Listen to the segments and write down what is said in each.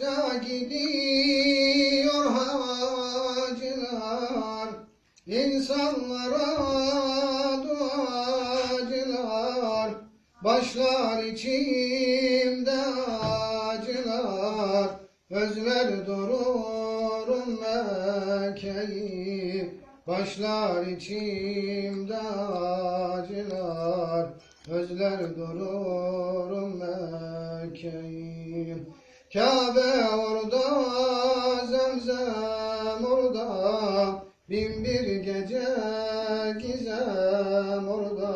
hacca gidiyor hacılar insanlara duacılar. Başlar içimde acılar Özler dururum Mekke'yi Başlar içimde acılar Özler dururum Mekke'yi Kabe orada, zemzem orada. Bin bir gece gizem orada.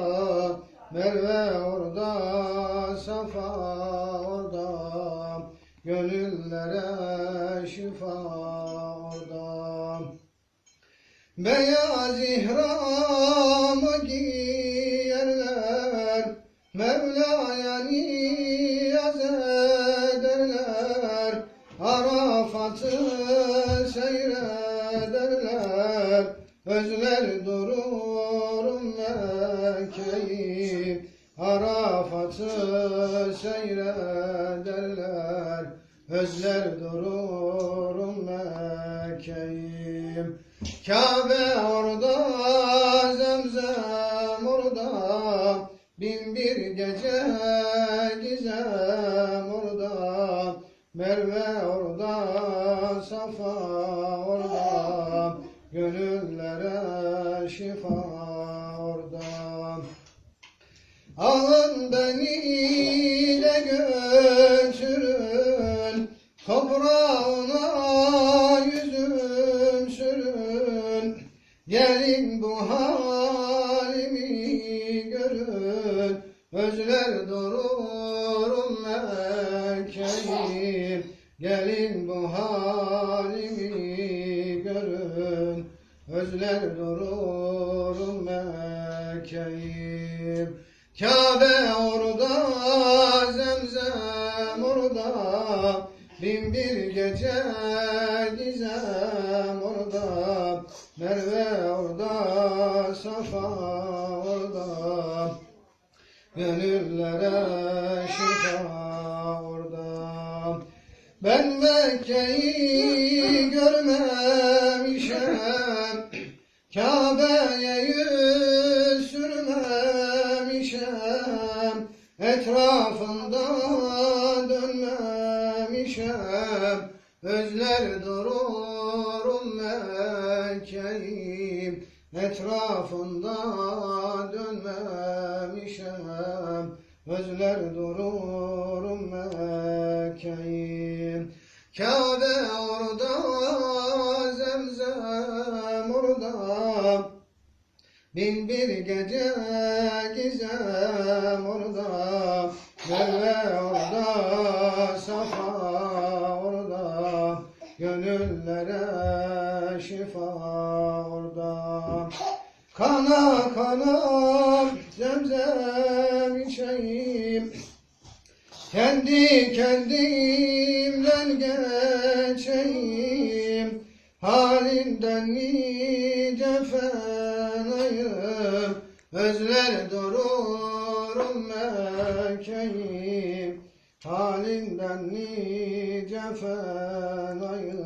Merve orada, Safa orada. Gönüllere şifa orada. Beyaz giyerler Mevla'ya niyaz ederler Arafat'ı seyrederler. Özler dururum Mekke'yi Arafat'ı seyrederler. Özler dururum Mekke'yi. Kabe orada, Gönüllere şifa orada Alın beni de götürün Toprağına yüzüm sürün. Gelin bu halimi görün Özler dururum Mekke'yi Gelin bu halimi Özler dururum Mekke'yi Kabe orada, zemzem orada. Bin bir gece gizem orada. Merve orada, Safa orada. Gönüllere şifa orada. Ben Mekke'yi Kabe'ye yüz sürmemişem Etrafında dönmemişem Özler dururum Mekke'yi Etrafında dönmemişem Özler dururum Mekke'yi Kabe orada, Bin bir gece gizem orada Merve orada, Safa orada Gönüllere şifa orada. Kana kana zemzem içeyim kendi kendimden geçeyim Halinden nice fenayım Özler dururum Mekke'yi Halinden nice fenayım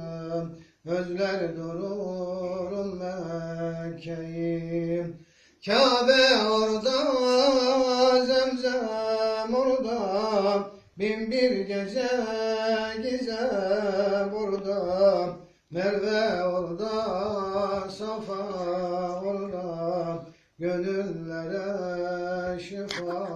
Özler dururum Mekke'yi Kabe orada, zemzem orada Bin bir gece gizem orada Merve orada, Safa orada Gönüllere şifa